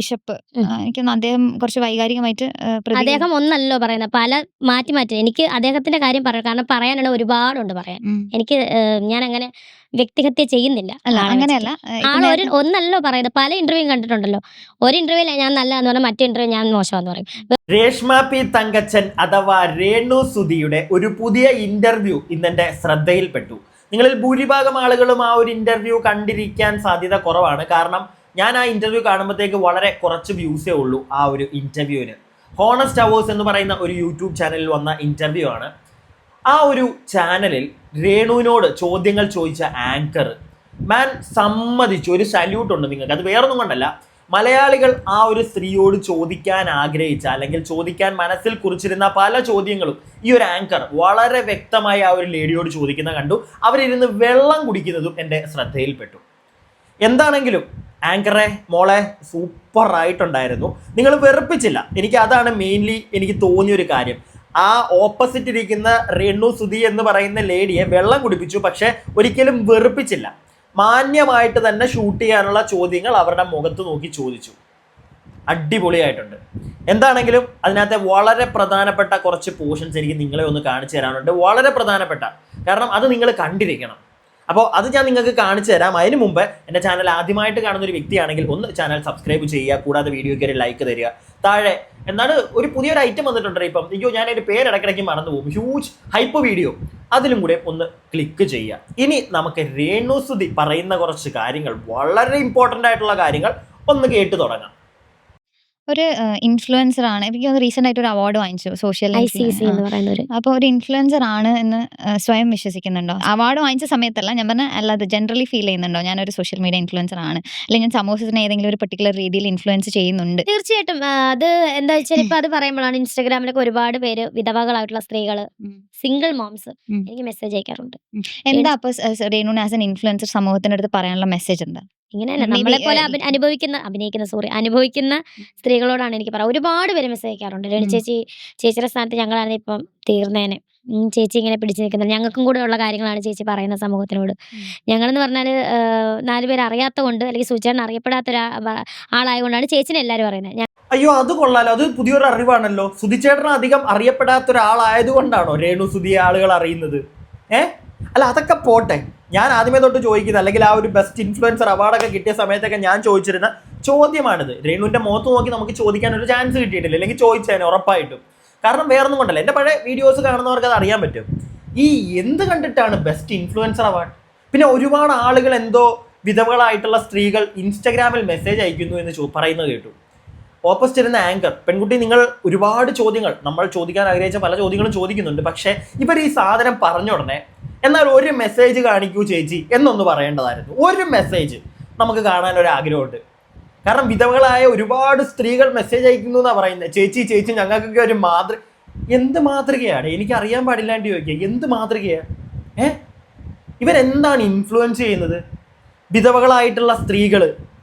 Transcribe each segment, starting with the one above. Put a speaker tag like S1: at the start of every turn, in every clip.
S1: Bishop. എനിക്ക് അദ്ദേഹം കുറച്ച് വൈകാരികമായിട്ട്
S2: അദ്ദേഹം ഒന്നല്ലോ പറയുന്നത് പല മാറ്റി മാറ്റി. എനിക്ക് അദ്ദേഹത്തിന്റെ കാര്യം പറയാം കാരണം പറയാനുള്ള ഒരുപാടുണ്ട് പറയാൻ. എനിക്ക് ഞാൻ അങ്ങനെ വ്യക്തിഹത്യ ചെയ്യുന്നില്ല
S1: അങ്ങനെയല്ല.
S2: വെച്ചിട്ട്.
S1: ആ,
S2: ഒരു
S1: നേരത്തെ-
S2: ഒന്നല്ലോ പറയുന്നത് പല ഇന്റർവ്യൂ കണ്ടിട്ടുണ്ടല്ലോ. ഒരു ഇന്റർവ്യൂല ഞാൻ നല്ലതെന്ന് പറഞ്ഞാൽ മറ്റു ഇന്റർവ്യൂ ഞാൻ മോശമെന്ന് പറയും.
S3: രേഷ്മ പി തങ്കച്ചൻ അഥവാ രേണു സുധിയുടെ ഒരു പുതിയ ഇന്റർവ്യൂ ഇന്നെന്റെ ശ്രദ്ധയിൽപ്പെട്ടു. നിങ്ങളിൽ ഭൂരിഭാഗം ആളുകളും ആ ഒരു ഇന്റർവ്യൂ കണ്ടിരിക്കാൻ സാധ്യത കുറവാണ്. കാരണം ഞാൻ ആ ഇന്റർവ്യൂ കാണുമ്പോഴത്തേക്ക് വളരെ കുറച്ച് വ്യൂസേ ഉള്ളൂ ആ ഒരു ഇന്റർവ്യൂവിന് ഹോണസ്റ്റ് അവേഴ്സ് എന്ന് പറയുന്ന ഒരു യൂട്യൂബ് ചാനലിൽ വന്ന ഇന്റർവ്യൂ ആണ്. ആ ഒരു ചാനലിൽ രേണുവിനോട് ചോദ്യങ്ങൾ ചോദിച്ച ആങ്കർ മാൻ സമ്മതിച്ചു. ഒരു സല്യൂട്ട് ഉണ്ട് നിങ്ങൾക്ക്. അത് വേറൊന്നും കൊണ്ടല്ല. മലയാളികൾ ആ ഒരു സ്ത്രീയോട് ചോദിക്കാൻ ആഗ്രഹിച്ച അല്ലെങ്കിൽ ചോദിക്കാൻ മനസ്സിൽ കുറിച്ചിരുന്ന പല ചോദ്യങ്ങളും ഈ ഒരു ആങ്കർ വളരെ വ്യക്തമായി ആ ഒരു ലേഡിയോട് ചോദിക്കുന്ന കണ്ടു. അവരിരുന്ന് വെള്ളം കുടിക്കുന്നതും എന്റെ ശ്രദ്ധയിൽപ്പെട്ടു. എന്താണെങ്കിലും ആങ്കറെ മോളെ സൂപ്പർ ആയിട്ടുണ്ടായിരുന്നു നിങ്ങൾ വെറുപ്പിച്ചില്ല. എനിക്ക് അതാണ് മെയിൻലി എനിക്ക് തോന്നിയൊരു കാര്യം. ആ ഓപ്പോസിറ്റ് ഇരിക്കുന്ന രേണു സുധി എന്ന് പറയുന്ന ലേഡിയെ വെള്ളം കുടിപ്പിച്ചു പക്ഷെ ഒരിക്കലും വെറുപ്പിച്ചില്ല. മാന്യമായിട്ട് തന്നെ ഷൂട്ട് ചെയ്യാനുള്ള ചോദ്യങ്ങൾ അവരുടെ മുഖത്ത് നോക്കി ചോദിച്ചു. അടിപൊളിയായിട്ടുണ്ട്. എന്താണെങ്കിലും അതിനകത്തെ വളരെ പ്രധാനപ്പെട്ട കുറച്ച് പോർഷൻസ് എനിക്ക് നിങ്ങളെ ഒന്ന് കാണിച്ചു തരാനുണ്ട്. വളരെ പ്രധാനപ്പെട്ട. കാരണം അത് നിങ്ങൾ കണ്ടിരിക്കണം. അപ്പോൾ അത് ഞാൻ നിങ്ങൾക്ക് കാണിച്ചു തരാം. അതിന് മുമ്പ് എന്റെ ചാനൽ ആദ്യമായിട്ട് കാണുന്ന ഒരു വ്യക്തിയാണെങ്കിൽ ഒന്ന് ചാനൽ സബ്സ്ക്രൈബ് ചെയ്യുക കൂടാതെ വീഡിയോ ഒരു ലൈക്ക് തരിക. താഴെ എന്നാണ് ഒരു പുതിയൊരു ഐറ്റം വന്നിട്ടുണ്ട് ഇപ്പം. അയ്യോ ഞാൻ അതിന്റെ പേര് ഇടയ്ക്കിടയ്ക്ക് മറന്നു പോകും. ഹ്യൂജ് ഹൈപ്പ് വീഡിയോ അതിലും കൂടെ ഒന്ന് ക്ലിക്ക് ചെയ്യുക. ഇനി നമുക്ക് രേണുസുതി പറയുന്ന കുറച്ച് കാര്യങ്ങൾ വളരെ ഇമ്പോർട്ടന്റ് ആയിട്ടുള്ള കാര്യങ്ങൾ ഒന്ന് കേട്ടു തുടങ്ങാം.
S1: ഒരു ഇൻഫ്ലുവൻസർ ആണ്. എനിക്ക് തോന്നുന്നു റീസെന്റ് ആയിട്ട് ഒരു അവാർഡ് വാങ്ങിച്ചു സോഷ്യൽ അപ്പോൾ ഒരു. ഇൻഫ്ലുവൻസർ ആണ് എന്ന് സ്വയം വിശ്വസിക്കുന്നുണ്ടോ? അവാർഡ് വാങ്ങിച്ച സമയത്തല്ല ഞാൻ പറഞ്ഞ അല്ലാതെ ജനറലി ഫീൽ ചെയ്യുന്നുണ്ടോ? ഒരു സോഷ്യൽ മീഡിയ ഇൻഫ്ലുവൻസർ ആണ്. അല്ലെങ്കിൽ ഞാൻ സമൂഹത്തിന് ഏതെങ്കിലും ഒരു പെർട്ടിക്കുലർ രീതിയിൽ ഇൻഫ്ലുവൻസ് ചെയ്യുന്നുണ്ട്.
S2: തീർച്ചയായിട്ടും അത് എന്താ വെച്ചാൽ ഇപ്പൊ അത് പറയുമ്പോഴാണ് ഇൻസ്റ്റാഗ്രാമിലൊക്കെ ഒരുപാട് പേര് വിധവകളായിട്ടുള്ള
S1: സ്ത്രീകൾ
S2: സിംഗിൾ മോംസ് എനിക്ക് മെസ്സേജ് അയക്കാറുണ്ട്.
S1: എന്താ അപ്പൊ റേനു ആസ് എൻ ഇൻഫ്ലുവൻസർ സമൂഹത്തിനടുത്ത് അടുത്ത് പറയാനുള്ള മെസ്സേജ് എന്താ?
S2: ഇങ്ങനെയല്ല നമ്മളെ പോലെ അനുഭവിക്കുന്ന അഭിനയിക്കുന്ന സോറി അനുഭവിക്കുന്ന സ്ത്രീകളോടാണ് എനിക്ക് പറയാം. ഒരുപാട് പേര് മെസ്സേജ് അയക്കാറുണ്ട് രണി ചേച്ചി ചേച്ചിയുടെ സ്ഥാനത്ത് ഞങ്ങളാണ് ഇപ്പം തീർന്നേനെ. ചേച്ചി ഇങ്ങനെ പിടിച്ചു നിൽക്കുന്നത്. ഞങ്ങൾക്കും കൂടെ ഉള്ള കാര്യങ്ങളാണ് ചേച്ചി പറയുന്ന സമൂഹത്തിനോട്. ഞങ്ങളെന്ന് പറഞ്ഞാൽ നാലുപേർ പേര് അറിയാത്ത കൊണ്ട് അല്ലെങ്കിൽ സുചേട്ടൻ അറിയപ്പെടാത്ത ഒരു ആളായതുകൊണ്ടാണ് ചേച്ചിനെ എല്ലാവരും പറയുന്നത് ഞാൻ
S3: അയ്യോ അത് കൊള്ളാലോ. അത് പുതിയൊരു അറിവാണല്ലോ. സുധിച്ചേട്ടൻ അധികം അറിയപ്പെടാത്ത ഒരാളായതുകൊണ്ടാണോ രേണു സുധിയെ ആളുകൾ അറിയുന്നത്? ഏ? അല്ല അതൊക്കെ പോട്ടെ. ഞാൻ ആദ്യമേ തൊട്ട് ചോദിക്കുന്നത് അല്ലെങ്കിൽ ആ ഒരു ബെസ്റ്റ് ഇൻഫ്ലുവൻസർ അവാർഡൊക്കെ കിട്ടിയ സമയത്തൊക്കെ ഞാൻ ചോദിച്ചിരുന്ന ചോദ്യമാണിത്. രേണുവിന്റെ മുഖത്ത് നോക്കി നമുക്ക് ചോദിക്കാൻ ഒരു ചാൻസ് കിട്ടിയിട്ടില്ല. അല്ലെങ്കിൽ ചോദിച്ചതിന് ഉറപ്പായിട്ടും. കാരണം വേറൊന്നും കൊണ്ടല്ല. എന്റെ പഴയ വീഡിയോസ് കാണുന്നവർക്ക് അത് അറിയാൻ പറ്റും. ഈ എന്ത് കണ്ടിട്ടാണ് ബെസ്റ്റ് ഇൻഫ്ലുവൻസർ അവാർഡ് പിന്നെ ഒരുപാട് ആളുകൾ എന്തോ വിധവകളായിട്ടുള്ള സ്ത്രീകൾ ഇൻസ്റ്റഗ്രാമിൽ മെസ്സേജ് അയക്കുന്നു എന്ന് ചോ- പറയുന്നത് കേട്ടു. ഓപ്പോസിറ്റ് ഇരുന്ന ആങ്കർ പെൺകുട്ടി നിങ്ങൾ ഒരുപാട് ചോദ്യങ്ങൾ നമ്മൾ ചോദിക്കാൻ ആഗ്രഹിച്ച പല ചോദ്യങ്ങളും ചോദിക്കുന്നുണ്ട്. പക്ഷേ ഇവർ ഈ സാധനം പറഞ്ഞ ഉടനെ എന്നാൽ ഒരു മെസ്സേജ് കാണിക്കൂ ചേച്ചി എന്നൊന്ന് പറയേണ്ടതായിരുന്നു. ഒരു മെസ്സേജ് നമുക്ക് കാണാൻ ഒരു ആഗ്രഹമുണ്ട് കാരണം വിധവകളായ ഒരുപാട് സ്ത്രീകൾ മെസ്സേജ് അയക്കുന്നു എന്നാണ് പറയുന്നത് ചേച്ചി ചേച്ചി ഞങ്ങൾക്കൊക്കെ ഒരു മാതൃ എന്ത് മാതൃകയാണ്? എനിക്ക് അറിയാൻ പാടില്ലാണ്ട് ചോദിക്കുക. എന്ത് മാതൃകയാണ് ഏ? ഇവരെന്താണ് ഇൻഫ്ലുവൻസ് ചെയ്യുന്നത്? വിധവകളായിട്ടുള്ള സ്ത്രീകൾ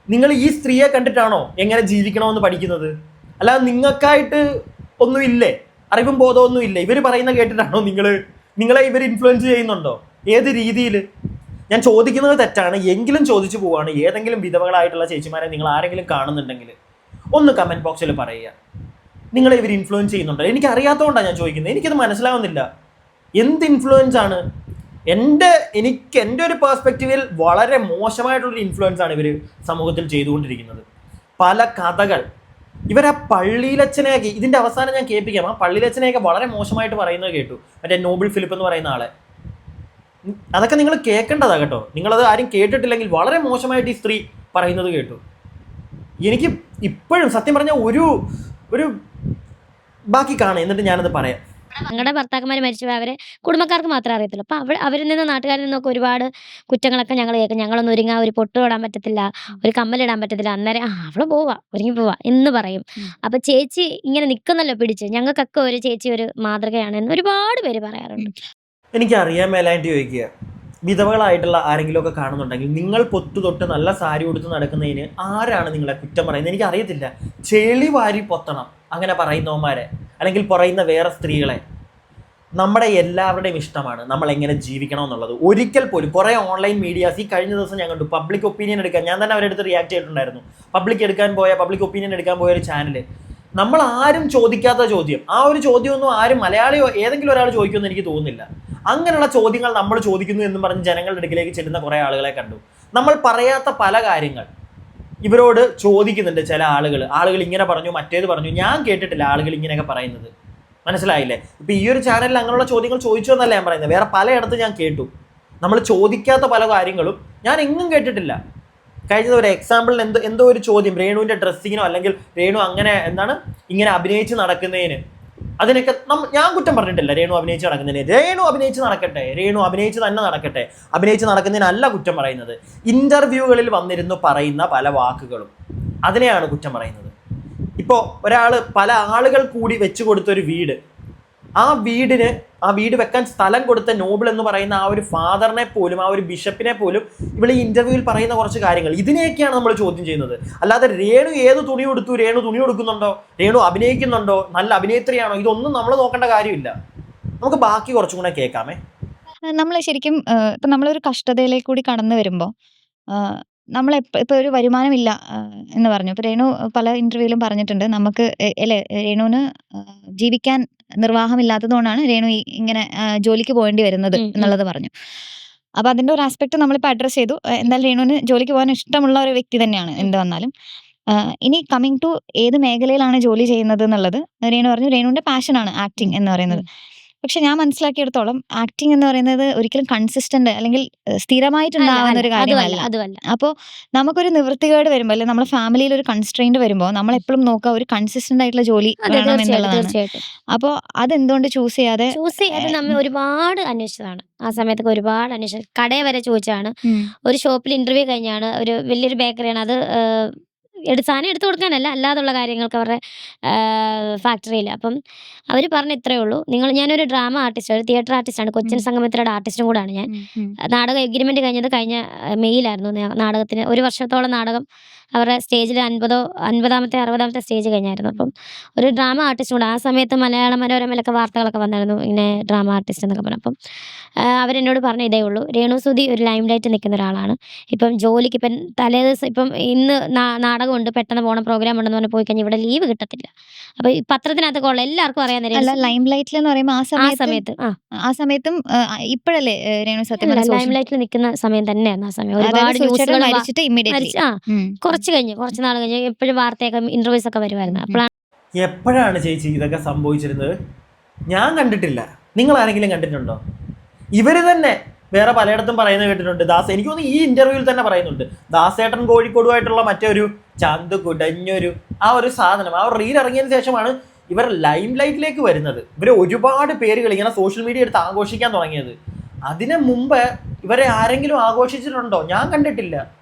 S3: നിങ്ങൾ ഈ സ്ത്രീയെ കണ്ടിട്ടാണോ എങ്ങനെ ജീവിക്കണമെന്ന് പഠിക്കുന്നത്? അല്ലാതെ നിങ്ങൾക്കായിട്ട് ഒന്നുമില്ലേ? അറിവും ബോധമൊന്നുമില്ല? ഇവർ പറയുന്ന കേട്ടിട്ടാണോ നിങ്ങൾ നിങ്ങളെ ഇവർ ഇൻഫ്ലുവൻസ് ചെയ്യുന്നുണ്ടോ? ഏത് രീതിയിൽ ഞാൻ ചോദിക്കുന്നത് തെറ്റാണ്. എങ്കിലും ചോദിച്ചു പോവാണ്. ഏതെങ്കിലും വിധവകളായിട്ടുള്ള ചേച്ചിമാരെ നിങ്ങൾ ആരെങ്കിലും കാണുന്നുണ്ടെങ്കിൽ ഒന്ന് കമന്റ് ബോക്സിൽ പറയുക. നിങ്ങളെ ഇവർ ഇൻഫ്ലുവൻസ് ചെയ്യുന്നുണ്ടോ? എനിക്ക് അറിയാത്തതുകൊണ്ടാണ് ഞാൻ ചോദിക്കുന്നത്. എനിക്കത് മനസ്സിലാവുന്നില്ല. എന്ത് ഇൻഫ്ലുവൻസ് ആണ്? എന്റെ എനിക്ക് എന്റെ ഒരു പേഴ്സ്പെക്റ്റീവിൽ വളരെ മോശമായിട്ടുള്ളൊരു ഇൻഫ്ലുവൻസ് ആണ് ഇവർ സമൂഹത്തിൽ ചെയ്തുകൊണ്ടിരിക്കുന്നത്. പല കഥകൾ ഇവരാ പള്ളിയിലച്ഛനെയൊക്കെ ഇതിന്റെ അവസാനം ഞാൻ കേൾപ്പിക്കാം. ആ പള്ളിയിലച്ഛനെയൊക്കെ വളരെ മോശമായിട്ട് പറയുന്നത് കേട്ടു. മറ്റേ നോബിൾ ഫിലിപ്പ് എന്ന് പറയുന്ന ആളെ. അതൊക്കെ നിങ്ങൾ കേൾക്കേണ്ടതാ കേട്ടോ. നിങ്ങളത് ആരും കേട്ടിട്ടില്ലെങ്കിൽ വളരെ മോശമായിട്ട് ഈ സ്ത്രീ പറയുന്നത് കേട്ടു. എനിക്ക് ഇപ്പോഴും സത്യം പറഞ്ഞാൽ ഒരു ഒരു ബാക്കി കാണാം. എന്നിട്ട് ഞാനത് പറയാം.
S2: ഞങ്ങളുടെ ഭർത്താക്കന്മാർ മരിച്ചു അവരെ കുടുംബക്കാർക്ക് മാത്രമേ അറിയത്തുള്ളൂ. അപ്പോൾ അവർ അവരിൽ നിന്ന് നാട്ടുകാരിൽ നിന്നൊക്കെ ഒരുപാട് കുറ്റങ്ങളൊക്കെ ഞങ്ങൾ കേൾക്കും. ഞങ്ങളൊന്നും ഒരുങ്ങാ ഒരു പൊട്ട് തൊടാൻ പറ്റത്തില്ല ഒരു കമ്മലിടാൻ പറ്റത്തില്ല. അന്നേരം ആ അവൾ പോവാ ഒരുങ്ങി പോവാ എന്ന് പറയും.
S1: അപ്പോൾ
S2: അപ്പൊ ചേച്ചി ഇങ്ങനെ നിൽക്കുന്നല്ലോ പിടിച്ച്. ഞങ്ങൾക്കൊക്കെ ഒരു ചേച്ചി ഒരു മാതൃകയാണ് എന്ന് ഒരുപാട് പേര് പറയാറുണ്ട്.
S3: എനിക്കറിയാൻ മേലായിട്ട് ചോദിക്കുക. വിധവകളായിട്ടുള്ള ആരെങ്കിലും ഒക്കെ കാണുന്നുണ്ടെങ്കിൽ നിങ്ങൾ പൊത്തു തൊട്ട് നല്ല സാരി ഉടുത്ത് നടക്കുന്നതിന് ആരാണ് നിങ്ങളെ കുറ്റം പറയുന്നത്? എനിക്ക് അറിയത്തില്ല ചെളി വാരി പൊത്തണം അങ്ങനെ പറയുന്നവന്മാരെ. അല്ലെങ്കിൽ പറയുന്ന വേറെ സ്ത്രീകളെ. നമ്മുടെ എല്ലാവരുടെയും ഇഷ്ടമാണ് നമ്മൾ എങ്ങനെ ജീവിക്കണം എന്നുള്ളത്. ഒരിക്കൽ പോലും കുറേ ഓൺലൈൻ മീഡിയാസ് ഈ കഴിഞ്ഞ ദിവസം ഞാൻ കണ്ടു. പബ്ലിക് ഒപ്പീനിയൻ എടുക്കാൻ ഞാൻ തന്നെ അവരെടുത്ത് റിയാക്ട് ചെയ്തിട്ടുണ്ടായിരുന്നു. പബ്ലിക് എടുക്കാൻ പോയ പബ്ലിക് ഒപ്പീനിയൻ എടുക്കാൻ പോയ ഒരു ചാനൽ നമ്മൾ ആരും ചോദിക്കാത്ത ചോദ്യം. ആ ഒരു ചോദ്യമൊന്നും ആരും മലയാളിയോ ഏതെങ്കിലും ഒരാൾ ചോദിക്കുമെന്ന് എനിക്ക് തോന്നുന്നില്ല. അങ്ങനെയുള്ള ചോദ്യങ്ങൾ നമ്മൾ ചോദിക്കുന്നു എന്നും പറഞ്ഞ് ജനങ്ങളുടെ അടുക്കിലേക്ക് ചെല്ലുന്ന കുറേ ആളുകളെ കണ്ടു. നമ്മൾ പറയാത്ത പല കാര്യങ്ങൾ ഇവരോട് ചോദിക്കുന്നുണ്ട് ചില ആളുകൾ. ആളുകൾ ഇങ്ങനെ പറഞ്ഞു മറ്റേത് പറഞ്ഞു. ഞാൻ കേട്ടിട്ടില്ല ആളുകൾ ഇങ്ങനെയൊക്കെ പറയുന്നത്. മനസ്സിലായില്ലേ? ഇപ്പൊ ഈ ഒരു ചാനലിൽ അങ്ങനെയുള്ള ചോദ്യങ്ങൾ ചോദിച്ചു എന്നല്ല ഞാൻ പറയുന്നത്. വേറെ പലയിടത്ത് ഞാൻ കേട്ടു. നമ്മൾ ചോദിക്കാത്ത പല കാര്യങ്ങളും ഞാൻ എങ്ങും കേട്ടിട്ടില്ല. കഴിഞ്ഞ ഒരു എക്സാമ്പിളിന് എന്തോ എന്തോ ഒരു ചോദ്യം. രേണുവിന്റെ ഡ്രസ്സിങ്ങിനോ അല്ലെങ്കിൽ രേണു അങ്ങനെ എന്താണ് ഇങ്ങനെ അഭിനയിച്ച് നടക്കുന്നതിന്. അതിനൊക്കെ ഞാൻ കുറ്റം പറഞ്ഞിട്ടില്ല. രേണു അഭിനയിച്ച് നടക്കുന്നതിന്. രേണു അഭിനയിച്ച് നടക്കട്ടെ. രേണു അഭിനയിച്ച് തന്നെ നടക്കട്ടെ. അഭിനയിച്ച് നടക്കുന്നതിനല്ല കുറ്റം പറയുന്നത്. ഇന്റർവ്യൂകളിൽ വന്നിരുന്നു പറയുന്ന പല വാക്കുകളും. അതിനെയാണ് കുറ്റം പറയുന്നത്. ഇപ്പോൾ ഒരാൾ പല ആളുകൾ കൂടി വെച്ചു കൊടുത്തൊരു വീട്. ആ വീടിന് ആ വീട് വെക്കാൻ സ്ഥലം കൊടുത്ത നോബിൾ എന്ന് പറയുന്ന ആ ഒരു ഫാദറിനെ പോലും ആ ഒരു ബിഷപ്പിനെ പോലും ഇവിടെ ഈ ഇന്റർവ്യൂവിൽ പറയുന്ന കുറച്ച് കാര്യങ്ങൾ. ഇതിനെയൊക്കെയാണ് നമ്മൾ ചോദ്യം ചെയ്യുന്നത്. അല്ലാതെ രേണു ഏത് തുണി കൊടുത്തു രേണു തുണി കൊടുക്കുന്നുണ്ടോ രേണു അഭിനയിക്കുന്നുണ്ടോ? നല്ല അഭിനേത്രിയാണോ? ഇതൊന്നും നമ്മൾ നോക്കേണ്ട കാര്യമില്ല. നമുക്ക് ബാക്കി കുറച്ചും കൂടെ കേൾക്കാമേ.
S1: നമ്മൾ ശരിക്കും ഇപ്പം നമ്മളൊരു കഷ്ടതയിലേക്ക് കൂടി കടന്നു വരുമ്പോൾ നമ്മൾ ഇപ്പൊ ഒരു വരുമാനമില്ല എന്ന് പറഞ്ഞു. ഇപ്പൊ രേണു പല ഇന്റർവ്യൂവിലും പറഞ്ഞിട്ടുണ്ട്. നമുക്ക് അല്ലെ രേണുവിന് ജീവിക്കാൻ നിർവാഹമില്ലാത്തത് കൊണ്ടാണ് രേണു ഇങ്ങനെ ജോലിക്ക് പോകേണ്ടി വരുന്നത്. എന്നുള്ളത് പറഞ്ഞു. അപ്പൊ അതിന്റെ ഒരു ആസ്പെക്ട് നമ്മളിപ്പോ അഡ്രസ് ചെയ്തു. എന്തായാലും രേണുവിന് ജോലിക്ക് പോകാൻ ഇഷ്ടമുള്ള ഒരു വ്യക്തി തന്നെയാണ് എന്ത് വന്നാലും. ഇനി കമ്മിങ് ടു ഏത് മേഖലയിലാണ് ജോലി ചെയ്യുന്നത് എന്നുള്ളത്? രേണു പറഞ്ഞു രേണുവിന്റെ പാഷനാണ് ആക്ടിങ് എന്ന് പറയുന്നത്. പക്ഷെ ഞാൻ മനസ്സിലാക്കിയെടുത്തോളം ആക്ടിങ് എന്ന് പറയുന്നത് ഒരിക്കലും കൺസിസ്റ്റന്റ് അല്ലെങ്കിൽ സ്ഥിരമായിട്ടുണ്ടാവുന്ന ഒരു കാര്യമല്ല. അപ്പോൾ നമുക്കൊരു നിവൃത്തികേട് വരുമ്പോൾ അല്ലെങ്കിൽ നമ്മുടെ ഫാമിലിയിൽ ഒരു കൺസ്ട്രെയിന്റ് വരുമ്പോൾ നമ്മൾ എപ്പോഴും നോക്കുക ഒരു കൺസിസ്റ്റന്റ് ആയിട്ടുള്ള ജോലി വേണം എന്നുള്ളതാണ്. അപ്പോൾ അതെന്തുകൊണ്ട് ചൂസ് ചെയ്യാതെ
S2: ചൂസ് ചെയ്യാതെ നമ്മൾ ഒരുപാട് അന്വേഷിച്ചതാണ്. ആ സമയത്തൊക്കെ ഒരുപാട് അന്വേഷിച്ചത് കടയെ വരെ ചോദിച്ചാണ് ഒരു ഷോപ്പിൽ ഇന്റർവ്യൂ കഴിഞ്ഞാണ്. ഒരു വലിയൊരു ബേക്കറിയാണ് അത് എടു സാധനം എടുത്തു കൊടുക്കാനല്ല അല്ലാതുള്ള കാര്യങ്ങൾക്ക് അവരുടെ ഫാക്ടറിയിൽ അപ്പം അവർ പറഞ്ഞ ഇത്രയേ ഉള്ളൂ. നിങ്ങൾ ഞാനൊരു ഡ്രാമ ആർട്ടിസ്റ്റ് ഒരു തിയേറ്റർ ആർട്ടിസ്റ്റാണ്. കൊച്ചിൻ
S1: ഉം.
S2: സംഗമത്തിലുള്ള ആർട്ടിസ്റ്റും കൂടാണ് ഞാൻ. നാടക എഗ്രിമെന്റ് കഴിഞ്ഞത് കഴിഞ്ഞ മെയ്യിലായിരുന്നു നാടകത്തിന്. ഒരു വർഷത്തോളം നാടകം അവരുടെ സ്റ്റേജിൽ അൻപതോ അൻപതാമത്തെ അറുപതാമത്തെ സ്റ്റേജ് കഴിഞ്ഞായിരുന്നു. അപ്പം ഒരു ഡ്രാമ ആർട്ടിസ്റ്റ് കൂടെ ആ സമയത്ത് മലയാള മനോരമയിലൊക്കെ വാർത്തകളൊക്കെ വന്നായിരുന്നു ഇങ്ങനെ ഡ്രാമ ആർട്ടിസ്റ്റ് എന്നൊക്കെ പറഞ്ഞു. അപ്പം അവരെന്നോട് പറഞ്ഞ ഇതേ ഉള്ളൂ. രേണുസുതി ഒരു ലൈം ലൈറ്റ് നിൽക്കുന്ന ഒരാളാണ്. ഇപ്പം ജോലിക്ക് ഇപ്പം തലേ ദിവസം ഇപ്പം ഇന്ന് നാടകമുണ്ട്. പെട്ടെന്ന് പോകണം പ്രോഗ്രാം ഉണ്ടെന്ന് പറഞ്ഞാൽ പോയി കഴിഞ്ഞാൽ ഇവിടെ ലീവ് കിട്ടത്തില്ല. അപ്പൊ ഈ പത്രത്തിനകത്തൊക്കെ ഉള്ള എല്ലാവർക്കും അറിയാൻ
S1: അല്ല ലൈം ലൈറ്റിൽ എന്ന് പറയുമ്പോൾ ആ സമയത്ത്
S2: സമയത്ത് ആ.
S1: സമയത്തും ഇപ്പോഴല്ലേ രേണു സത്യം
S2: ലൈം ലൈറ്റിൽ നിൽക്കുന്ന സമയം തന്നെയാണ് ആ സമയം. ഒരുപാട് ആ.
S1: മരിച്ചിട്ട് ഇമ്മീഡിയറ്റ്ലി
S2: കുറച്ച് കഴിഞ്ഞ് കുറച്ച് നാൾ കഴിഞ്ഞ് എപ്പോഴും വാർത്തയൊക്കെ ഇന്റർവ്യൂസ് ഒക്കെ വരുമായിരുന്നു. അപ്പോഴാണ്
S3: എപ്പോഴാണ് ചേച്ചി ഇതൊക്കെ സംഭവിച്ചിരുന്നത്? ഞാൻ കണ്ടിട്ടില്ല. നിങ്ങൾ ആരെങ്കിലും കണ്ടിട്ടുണ്ടോ? ഇവർ തന്നെ വേറെ പലയിടത്തും പറയുന്നത് കേട്ടിട്ടുണ്ട്. ദാസ് എനിക്ക് തോന്നുന്നു ഈ ഇന്റർവ്യൂവിൽ തന്നെ പറയുന്നുണ്ട്. ദാസേട്ടൻ കോഴിക്കോടുമായിട്ടുള്ള മറ്റൊരു ചന്ത് കുടഞ്ഞൊരു ആ ഒരു സാധനം ആ ഒരു റീൽ ഇറങ്ങിയതിന് ശേഷമാണ് ഇവർ ലൈം ലൈറ്റിലേക്ക് വരുന്നത്. ഇവർ ഒരുപാട് പേരുകൾ ഇങ്ങനെ സോഷ്യൽ മീഡിയ എടുത്ത് ആഘോഷിക്കാൻ തുടങ്ങിയത്. അതിനു മുമ്പ് ഇവരെ ആരെങ്കിലും ആഘോഷിച്ചിട്ടുണ്ടോ? ഞാൻ കണ്ടിട്ടില്ല.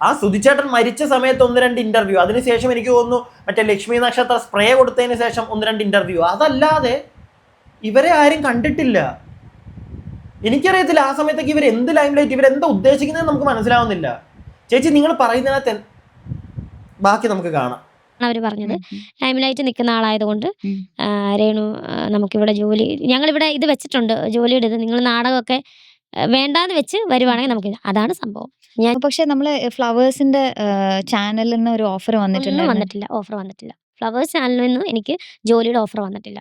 S3: ആ സുധിച്ചേട്ടൻ മരിച്ച സമയത്ത് ഒന്ന് രണ്ട് ഇന്റർവ്യൂ അതിനുശേഷം എനിക്ക് തോന്നുന്നു മറ്റേ ലക്ഷ്മി നക്ഷത്ര സ്പ്രേ കൊടുത്തതിന് ശേഷം ഒന്ന് രണ്ട് ഇന്റർവ്യൂ അതല്ലാതെ ഇവരെ ആരും കണ്ടിട്ടില്ല. എനിക്കറിയത്തില്ല ആ സമയത്തേക്ക് ഇവർ എന്ത് ലൈംലൈറ്റ് ഇവരെന്താ ഉദ്ദേശിക്കുന്നത് നമുക്ക് മനസ്സിലാവുന്നില്ല. ചേച്ചി നിങ്ങൾ പറയുന്നതിനകത്ത് ബാക്കി നമുക്ക് കാണാം.
S2: അവർ പറഞ്ഞത് ലൈംലൈറ്റ് നിൽക്കുന്ന ആളായതുകൊണ്ട് രേണു നമുക്കിവിടെ ജോലി ഞങ്ങളിവിടെ ഇത് വെച്ചിട്ടുണ്ട് ജോലിയുടെ ഇത് നിങ്ങൾ നാടകമൊക്കെ വേണ്ടാന്ന് വെച്ച് വരുവാണെങ്കിൽ നമുക്ക്. അതാണ് സംഭവം. ഞാൻ
S1: പക്ഷെ നമ്മൾ ഫ്ലവേഴ്സിന്റെ ചാനലിൽ നിന്ന് ഒരു ഓഫർ വന്നിട്ടുണ്ട്
S2: വന്നിട്ടില്ല. ഓഫർ വന്നിട്ടില്ല. ഫ്ലവേഴ്സ് ചാനലിൽ നിന്ന് എനിക്ക് ജോലിയുടെ ഓഫർ വന്നിട്ടില്ല.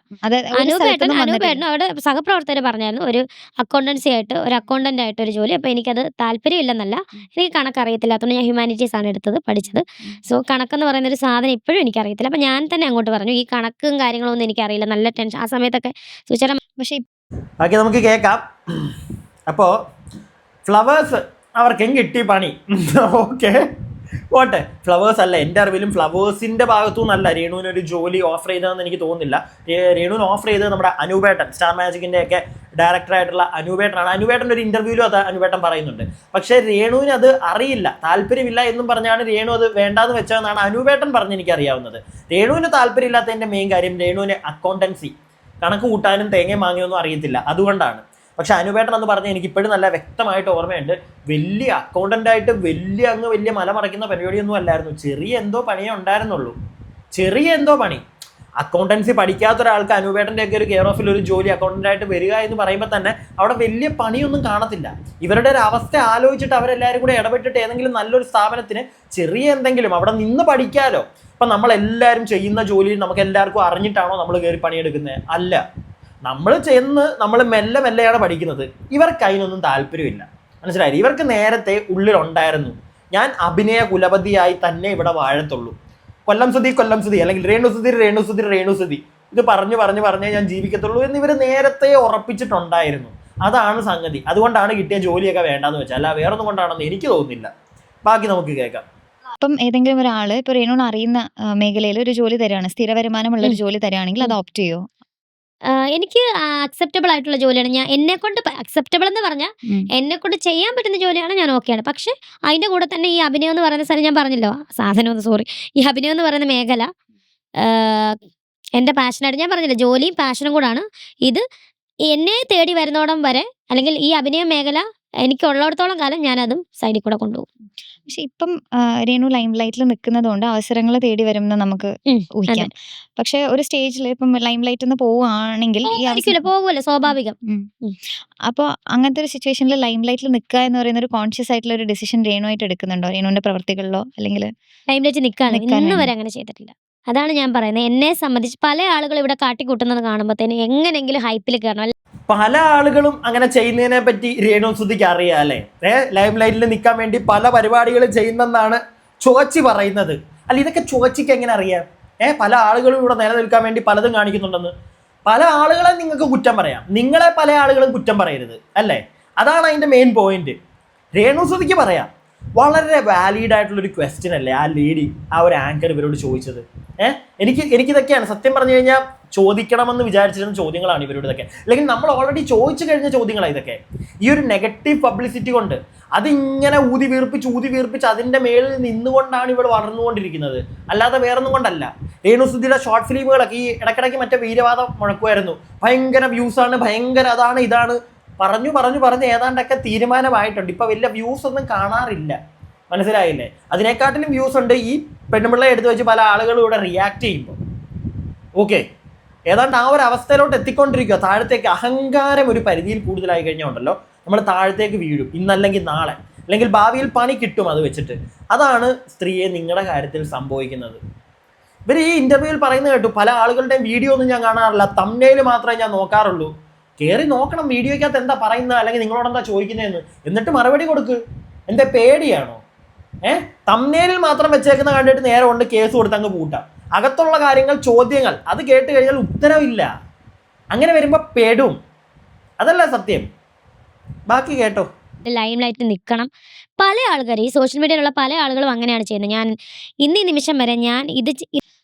S2: അനൂപേട്ടൻ അനൂപേട്ടൻ അവിടെ സഹപ്രവർത്തകർ പറഞ്ഞായിരുന്നു ഒരു അക്കൗണ്ടൻസി ആയിട്ട് ഒരു അക്കൗണ്ടന്റ് ആയിട്ട് ഒരു ജോലി. അപ്പോൾ എനിക്കത് താല്പര്യമില്ലെന്നല്ല. എനിക്ക് കണക്ക് അറിയത്തില്ലാത്തതുകൊണ്ട് ഞാൻ ഹ്യൂമാനിറ്റീസ് ആണ് എടുത്തത് പഠിച്ചത്. സോ കണക്കെന്ന് പറയുന്ന ഒരു സാധനം ഇപ്പോഴും എനിക്കറിയത്തില്ല അപ്പൊ ഞാൻ തന്നെ അങ്ങോട്ട് പറഞ്ഞു ഈ കണക്കും കാര്യങ്ങളൊന്നും എനിക്കറിയില്ല. നല്ല ടെൻഷൻ ആ സമയത്തൊക്കെ സുചേട്ടൻ
S1: പക്ഷേ
S3: ബാക്കി നമുക്ക് കേൾക്കാം. അപ്പോൾ ഫ്ലവേഴ്സ് അവർക്കും കിട്ടി പണി. ഓക്കെ. പോട്ടെ. ഫ്ലവേഴ്സ് അല്ല എന്റെ അറിവിലും ഫ്ലവേഴ്സിന്റെ ഭാഗത്തു നിന്നല്ല രേണുവിന് ഒരു ജോലി ഓഫർ ചെയ്തതെന്ന് എനിക്ക് തോന്നുന്നില്ല. രേണുവിന് ഓഫർ ചെയ്തത് നമ്മുടെ അനുപേട്ടൻ സ്റ്റാർ മാജിക്കിന്റെ ഒക്കെ ഡയറക്ടറായിട്ടുള്ള അനുപേട്ടനാണ്. അനുപേട്ടന്റെ ഒരു ഇന്റർവ്യൂവിലും അത് അനുപേട്ടൻ പറയുന്നുണ്ട്. പക്ഷേ രേണുവിന് അത് അറിയില്ല താല്പര്യമില്ല എന്നും പറഞ്ഞാണ് രേണു അത് വേണ്ടാന്ന് വെച്ചതെന്നാണ് അനുപേട്ടൻ പറഞ്ഞ് എനിക്കറിയാവുന്നത്. രേണുവിന് താല്പര്യമില്ലാത്തതിന്റെ മെയിൻ കാര്യം രേണുവിന് അക്കൗണ്ടൻസി കണക്ക് കൂട്ടാനും തേങ്ങയും വാങ്ങിയൊന്നും അറിയത്തില്ല. അതുകൊണ്ടാണ്. പക്ഷെ അനുപേട്ടൻ എന്ന് പറഞ്ഞാൽ എനിക്ക് ഇപ്പോഴും നല്ല വ്യക്തമായിട്ട് ഓർമ്മയുണ്ട്. വലിയ അക്കൗണ്ടന്റ് ആയിട്ട് വലിയ അങ്ങ് വലിയ മല മറിക്കുന്ന പരിപാടിയൊന്നും അല്ലായിരുന്നു. ചെറിയ എന്തോ പണിയേ ഉണ്ടായിരുന്നുള്ളൂ. ചെറിയ എന്തോ പണി. അക്കൗണ്ടൻസി പഠിക്കാത്ത ഒരാൾക്ക് അനുപേട്ടന്റെ ഒക്കെ ഒരു കെയർ ഓഫിൽ ഒരു ജോലി അക്കൗണ്ടന്റ് ആയിട്ട് വരിക എന്ന് പറയുമ്പോൾ തന്നെ അവിടെ വലിയ പണിയൊന്നും കാണത്തില്ല. ഇവരുടെ ഒരു അവസ്ഥ ആലോചിച്ചിട്ട് അവരെല്ലാവരും കൂടെ ഇടപെട്ടിട്ട് ഏതെങ്കിലും നല്ലൊരു സ്ഥാപനത്തിന് ചെറിയ എന്തെങ്കിലും അവിടെ നിന്ന് പഠിക്കാലോ. ഇപ്പം നമ്മളെല്ലാവരും ചെയ്യുന്ന ജോലി നമുക്ക് എല്ലാവർക്കും അറിഞ്ഞിട്ടാണോ നമ്മൾ കയറി പണിയെടുക്കുന്നത്? അല്ല. നമ്മൾ ചെന്ന് നമ്മൾ മെല്ലെ മെല്ലെയാണ് പഠിക്കുന്നത്. ഇവർക്ക് അതിനൊന്നും താല്പര്യമില്ല. മനസ്സിലായില്ല? ഇവർക്ക് നേരത്തെ ഉള്ളിലുണ്ടായിരുന്നു. ഞാൻ അഭിനയ കുലപതിയായി തന്നെ ഇവിടെ വാഴത്തുള്ളൂ. കൊല്ലം സുതി കൊല്ലം സുതി അല്ലെങ്കിൽ രേണുസുതി രേണുസുതി രേണുസുതി ഇത് പറഞ്ഞു പറഞ്ഞു പറഞ്ഞേ ഞാൻ ജീവിക്കത്തുള്ളൂ എന്ന് ഇവർ നേരത്തെ ഉറപ്പിച്ചിട്ടുണ്ടായിരുന്നു. അതാണ് സംഗതി. അതുകൊണ്ടാണ് കിട്ടിയ ജോലിയൊക്കെ വേണ്ടാന്ന് വെച്ചാൽ. അല്ല വേറൊന്നും കൊണ്ടാണെന്ന് എനിക്ക് തോന്നുന്നില്ല. ബാക്കി നമുക്ക് കേൾക്കാം.
S1: അപ്പം ഏതെങ്കിലും ഒരാൾ ഇപ്പൊ രേണുവിന് അറിയുന്ന മേഖലയിൽ ഒരു ജോലി തരാണ് സ്ഥിര വരുമാനമുള്ള ഒരു ജോലി തരാണെങ്കിൽ അത് ഓപ്റ്റ് ചെയ്യോ?
S2: എനിക്ക് അക്സെപ്റ്റബിൾ ആയിട്ടുള്ള ജോലിയാണ്. ഞാൻ എന്നെ കൊണ്ട് അക്സെപ്റ്റബിൾ എന്ന് പറഞ്ഞാൽ. എന്നെ കൊണ്ട് ചെയ്യാൻ പറ്റുന്ന ജോലിയാണ് ഞാൻ ഓക്കെയാണ് പക്ഷെ അതിന്റെ കൂടെ തന്നെ ഈ അഭിനയം എന്ന് പറയുന്ന സ്ഥലം ഞാൻ പറഞ്ഞല്ലോ. സാധനം ഒന്ന് സോറി ഈ അഭിനയം എന്ന് പറയുന്ന മേഖല എന്റെ പാഷനായിട്ട് ഞാൻ പറഞ്ഞില്ല ജോലിയും പാഷനും കൂടാണ്. ഇത് എന്നെ തേടി വരുന്നോടം വരെ അല്ലെങ്കിൽ ഈ അഭിനയ മേഖല എനിക്ക് ഉള്ളിടത്തോളം കാലം ഞാനതും സൈഡിൽ കൂടെ കൊണ്ടുപോകും.
S1: പക്ഷെ ഇപ്പം രേണു ലൈം ലൈറ്റിൽ നിൽക്കുന്നത് കൊണ്ട് അവസരങ്ങൾ തേടി വരുമെന്ന് നമുക്ക് ഊഹിക്കാം. പക്ഷെ ഒരു സ്റ്റേജിൽ ഇപ്പം ലൈം ലൈറ്റിൽ നിന്ന് പോവുകയാണെങ്കിൽ
S2: പോകുമല്ലോ സ്വാഭാവികം.
S1: അപ്പോൾ അങ്ങനത്തെ ഒരു സിറ്റുവേഷനിൽ ലൈം ലൈറ്റിൽ നിൽക്കുക എന്ന് പറയുന്ന ഒരു കോൺഷ്യസ് ആയിട്ടുള്ള ഒരു ഡിസിഷൻ രേണുവായിട്ട് എടുക്കുന്നുണ്ടോ? രേണുവിന്റെ പ്രവർത്തികളിലോ അല്ലെങ്കിൽ
S2: ലൈം
S1: ലൈറ്റ്
S2: ഇന്ന് വരെ അങ്ങനെ ചെയ്തിട്ടില്ല. അതാണ് ഞാൻ പറയുന്നത്. എന്നെ സംബന്ധിച്ച് പല ആളുകൾ ഇവിടെ കാട്ടിക്കൂട്ടുന്നത് കാണുമ്പോഴത്തേന് എങ്ങനെങ്കിലും ഹൈപ്പിൽ കയറണം.
S3: പല ആളുകളും അങ്ങനെ ചെയ്യുന്നതിനെ പറ്റി രേണു സുധിക്ക് അറിയാം അല്ലേ? ഏ ലൈം ലൈറ്റിൽ നിൽക്കാൻ വേണ്ടി പല പരിപാടികളും ചെയ്യുന്നെന്നാണ് ചുവച്ചി പറയുന്നത്. അല്ല ഇതൊക്കെ ചുവച്ചിക്ക് എങ്ങനെ അറിയാം? ഏ പല ആളുകളും ഇവിടെ നിലനിൽക്കാൻ വേണ്ടി പലതും കാണിക്കുന്നുണ്ടെന്ന്. പല ആളുകളെ നിങ്ങൾക്ക് കുറ്റം പറയാം. നിങ്ങളെ പല ആളുകളും കുറ്റം പറയരുത് അല്ലേ? അതാണ് അതിന്റെ മെയിൻ പോയിന്റ് രേണു സുധിക്ക് പറയാം വളരെ വാലിഡ് ആയിട്ടുള്ള ഒരു ക്വസ്റ്റ്യൻ അല്ലേ ആ ലേഡി ആ ഒരു ആങ്കർ ഇവരോട് ചോദിച്ചത്? ഏഹ് എനിക്ക് എനിക്കിതൊക്കെയാണ്. സത്യം പറഞ്ഞു കഴിഞ്ഞാൽ ചോദിക്കണമെന്ന് വിചാരിച്ചിരുന്ന ചോദ്യങ്ങളാണ് ഇവരോട് ഇതൊക്കെ. അല്ലെങ്കിൽ നമ്മൾ ഓൾറെഡി ചോദിച്ചു കഴിഞ്ഞ ചോദ്യങ്ങളാണ് ഇതൊക്കെ. ഈ ഒരു നെഗറ്റീവ് പബ്ലിസിറ്റി കൊണ്ട് അതിങ്ങനെ ഊതി വീർപ്പിച്ച് ഊതി വീർപ്പിച്ച് അതിന്റെ മേളിൽ നിന്നുകൊണ്ടാണ് ഇവിടെ വളർന്നുകൊണ്ടിരിക്കുന്നത്. അല്ലാതെ വേറൊന്നും കൊണ്ടല്ല. രേണുസുദ്ധിയുടെ ഷോർട്ട് ഫിലിമുകളൊക്കെ ഈ ഇടയ്ക്കിടയ്ക്ക് മറ്റേ വീരവാദം മുഴക്കുമായിരുന്നു. ഭയങ്കര വ്യൂസാണ് ഭയങ്കര അതാണ് ഇതാണ് പറഞ്ഞു പറഞ്ഞു പറഞ്ഞ് ഏതാണ്ടൊക്കെ തീരുമാനമായിട്ടുണ്ട്. ഇപ്പൊ വലിയ വ്യൂസ് ഒന്നും കാണാറില്ല. മനസ്സിലായില്ലേ? അതിനെക്കാട്ടിലും വ്യൂസ് ഉണ്ട് ഈ പെണ്ണുമ്പിള്ള എടുത്തു വെച്ച് പല ആളുകളും ഇവിടെ റിയാക്ട് ചെയ്യുമ്പോൾ. ഓക്കെ ഏതാണ്ട് ആ ഒരു അവസ്ഥയിലോട്ട് എത്തിക്കൊണ്ടിരിക്കുക. താഴത്തേക്ക് അഹങ്കാരം ഒരു പരിധിയിൽ കൂടുതലായി കഴിഞ്ഞാൽ ഉണ്ടല്ലോ നമ്മൾ താഴത്തേക്ക് വീഴും. ഇന്നല്ലെങ്കിൽ നാളെ. അല്ലെങ്കിൽ ഭാവിയിൽ പണി കിട്ടും അത് വെച്ചിട്ട്. അതാണ് സ്ത്രീയെ നിങ്ങളുടെ കാര്യത്തിൽ സംഭവിക്കുന്നത്. ഇവർ ഈ ഇന്റർവ്യൂവിൽ പറയുന്നത് കേട്ടു. പല ആളുകളുടെയും വീഡിയോ ഒന്നും ഞാൻ കാണാറില്ല. തമ്നയിൽ മാത്രമേ ഞാൻ നോക്കാറുള്ളൂ. കയറി നോക്കണം വീഡിയോയ്ക്കകത്ത് എന്താ പറയുന്നത് അല്ലെങ്കിൽ നിങ്ങളോട് എന്താ ചോദിക്കുന്നതെന്ന്. എന്നിട്ട് മറുപടി കൊടുക്ക്. എന്റെ പേടിയാണോ? ഏഹ് തമ്മേലിൽ മാത്രം വെച്ചേക്കുന്ന കണ്ടിട്ട് നേരെ കൊണ്ട് കേസ് കൊടുത്ത് അങ്ങ് പൂട്ടാം. അകത്തുള്ള കാര്യങ്ങൾ ചോദ്യങ്ങൾ അത് കേട്ട് കഴിഞ്ഞാൽ ഉത്തരവില്ല. അങ്ങനെ വരുമ്പോൾ പേടും. അതല്ല സത്യം. ബാക്കി കേട്ടോ.
S2: ലൈം ലൈറ്റ് നിൽക്കണം പല ആൾക്കാർ ഈ സോഷ്യൽ മീഡിയയിലുള്ള പല ആളുകളും അങ്ങനെയാണ് ചെയ്യുന്നത്. ഞാൻ ഇന്ന് നിമിഷം വരെ ഞാൻ ഇത്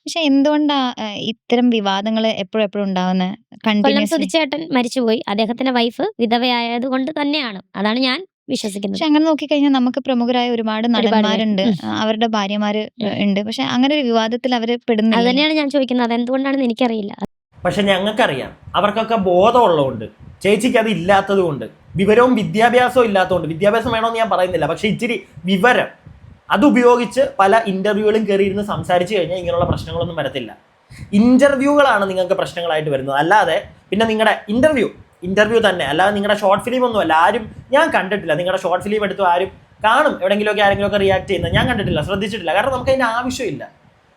S1: പക്ഷെ എന്തുകൊണ്ടാ ഇത്തരം വിവാദങ്ങൾ എപ്പോഴും എപ്പോഴും ഉണ്ടാവുന്നത്
S2: കൊല്ലം
S1: സുതിച്ചേട്ടൻ
S2: സുധിച്ചേട്ടൻ മരിച്ചുപോയി. അദ്ദേഹത്തിന്റെ വൈഫ് വിധവയായത് കൊണ്ട് തന്നെയാണ്. അതാണ് ഞാൻ വിശ്വസിക്കുന്നത്.
S1: പക്ഷെ അങ്ങനെ നോക്കിക്കഴിഞ്ഞാൽ നമുക്ക് പ്രമുഖരായ ഒരുപാട് നടന്മാരുണ്ട്. അവരുടെ ഭാര്യമാര് ഉണ്ട്. പക്ഷെ അങ്ങനെ ഒരു വിവാദത്തിൽ അവർ
S2: അത്
S1: പെടുന്നില്ല
S2: തന്നെയാണ് ഞാൻ ചോദിക്കുന്നത്. അതെന്തുകൊണ്ടാണെന്ന് എനിക്കറിയില്ല.
S3: പക്ഷെ ഞങ്ങൾക്കറിയാം. അവർക്കൊക്കെ ബോധമുള്ളതുകൊണ്ട് ചേച്ചിക്ക് അത് ഇല്ലാത്തത് കൊണ്ട് വിവരവും വിദ്യാഭ്യാസവും ഇല്ലാത്തതുകൊണ്ട് വിദ്യാഭ്യാസം വേണമെന്ന് ഞാൻ പറയുന്നില്ല. പക്ഷെ ഇച്ചിരി വിവരം അതുപയോഗിച്ച് പല ഇന്റർവ്യൂകളും കയറിയിരുന്ന് സംസാരിച്ചു കഴിഞ്ഞാൽ ഇങ്ങനെയുള്ള പ്രശ്നങ്ങളൊന്നും വരത്തില്ല. ഇന്റർവ്യൂകളാണ് നിങ്ങൾക്ക് പ്രശ്നങ്ങളായിട്ട് വരുന്നത്. അല്ലാതെ പിന്നെ നിങ്ങളുടെ ഇന്റർവ്യൂ ഇന്റർവ്യൂ തന്നെ. അല്ലാതെ നിങ്ങളുടെ ഷോർട്ട് ഫിലിം ഒന്നും അല്ല. ആരും ഞാൻ കണ്ടിട്ടില്ല. നിങ്ങളുടെ ഷോർട്ട് ഫിലിം എടുത്തു ആരും കാണും. എവിടെയെങ്കിലുമൊക്കെ ആരെങ്കിലുമൊക്കെ റിയാക്ട് ചെയ്യുന്നത് ഞാൻ കണ്ടിട്ടില്ല ശ്രദ്ധിച്ചിട്ടില്ല. കാരണം നമുക്ക് അതിന് ആവശ്യമില്ല.